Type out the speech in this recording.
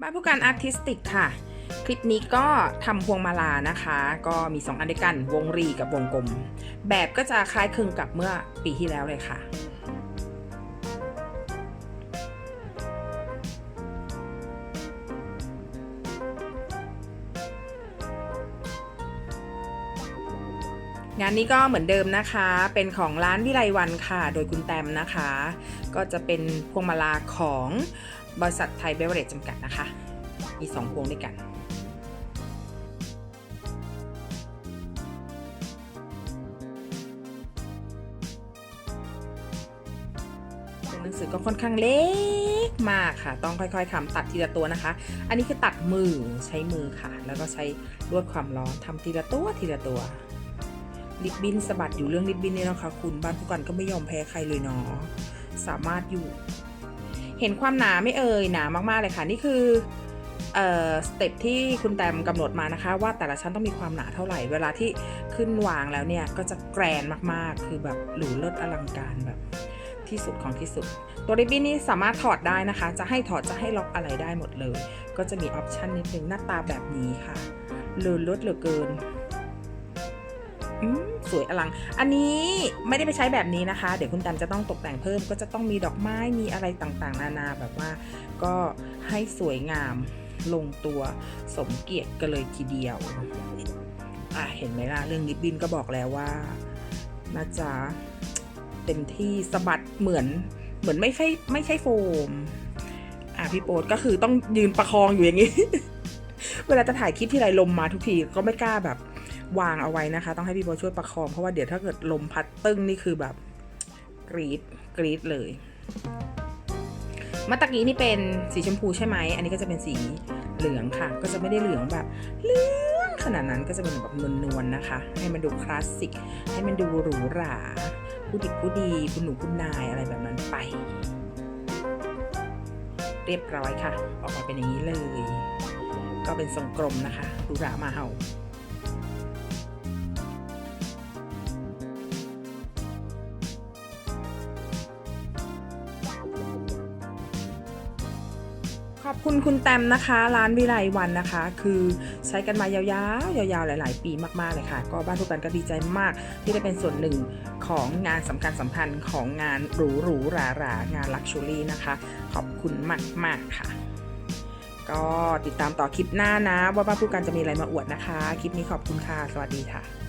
บ้านผู้การอาร์ติสติกค่ะ คลิปนี้ก็ทำพวงมาลานะคะ ก็มี 2 อันด้วยกัน วงรีกับวงกลม แบบก็จะคล้ายคลึงกับเมื่อปีที่แล้วเลยค่ะงานนี้ก็เหมือนเดิมนะคะ เป็นของร้านวิไลวันค่ะ โดยคุณแตมนะคะ ก็จะเป็นพวงมาลาของ บริษัทไทยเบเวอเรจจำกัดนะคะ มี 2 พวงด้วยกัน หนังสือก็ค่อนข้างเล็กมากค่ะ ต้องค่อยๆทำตัดทีละตัวนะคะ อันนี้คือตัดมือใช้มือค่ะ แล้วก็ใช้ลวดความร้อนทำทีละตัวทีละตัวลิบบินสะบัดอยู่เรื่องลิบบินนี่นะคะคุณบ้านผู้กันก็ไม่ยอมแพ้ใครเลยเนาะสามารถอยู่ เห็นความหนาไม่เอ่ยหนามากๆเลยค่ะนี่คือเอ่อสเต็ปที่คุณแตมกำหนดมานะคะ ว่าแต่ละชั้นต้องมีความหนาเท่าไหร่ เวลาที่ขึ้นวางแล้วเนี่ย ก็จะแกรนมากๆ คือแบบหรูเลิศอลังการแบบที่สุดของที่สุด ตัวริบบิ้นนี่สามารถถอดได้นะคะ จะให้ถอดจะให้ล็อกอะไรได้หมดเลย ก็จะมีออปชันนิดนึงหน้าตาแบบนี้ค่ะเลิศเลิศเหลือเกิน สวยอลัง อันนี้ไม่ได้ไปใช้แบบนี้นะคะ เดี๋ยวคุณแตมจะต้องตกแต่งเพิ่ม ก็จะต้องมีดอกไม้มีอะไรต่างๆ นานาแบบว่า ก็ให้สวยงามลงตัวสมเกียรติกันเลยทีเดียวอะเห็นไหมล่ะ เรื่องริบบินก็บอกแล้วว่าน่าจะเต็มที่สะบัดเหมือนเหมือนไม่ใช่ไม่ใช่โฟม อะพี่โป๊ตก็คือต้องยืนประคองอยู่อย่างนี้ เวลาจะถ่ายคลิปที่ไรลมมาทุกทีก็ไม่กล้าแบบ วางเอาไว้นะคะ ต้องให้พี่โบช่วยประคอง เพราะว่าเดี๋ยวถ้าเกิดลมพัดตึ้งนี่คือแบบกรีดกรีดเลยมาตะกี้นี่เป็นสีชมพูใช่ไหม อันนี้ก็จะเป็นสีเหลืองค่ะ ก็จะไม่ได้เหลืองแบบเหลืองขนาดนั้นก็จะเป็นแบบนวลๆนะคะ ให้มันดูคลาสสิก ให้มันดูหรูหราผู้ดิบผู้ดีคุณหนูคุณนายอะไรแบบนั้นไป เรียบร้อยค่ะ ออกมาเป็นอย่างนี้เลย ก็เป็นทรงกลมนะคะหรูหรามาเห่า ขอบคุณคุณแตมนะคะ ร้านวิไลวันนะคะ คือใช้กันมายาวๆ ยาวๆ หลาย ๆ ปีมากๆเลยค่ะ ก็บ้านทุกกันก็ดีใจมาก ที่ได้เป็นส่วนหนึ่งของงานสำคัญสำคัญของงานหรูหรูหราหรางานลักชัวรี่นะคะ ขอบคุณมากๆค่ะ ก็ติดตามต่อคลิปหน้านะ ว่าบ้านผู้กันจะมีอะไรมาอวดนะคะ คลิปนี้ขอบคุณค่ะ สวัสดีค่ะ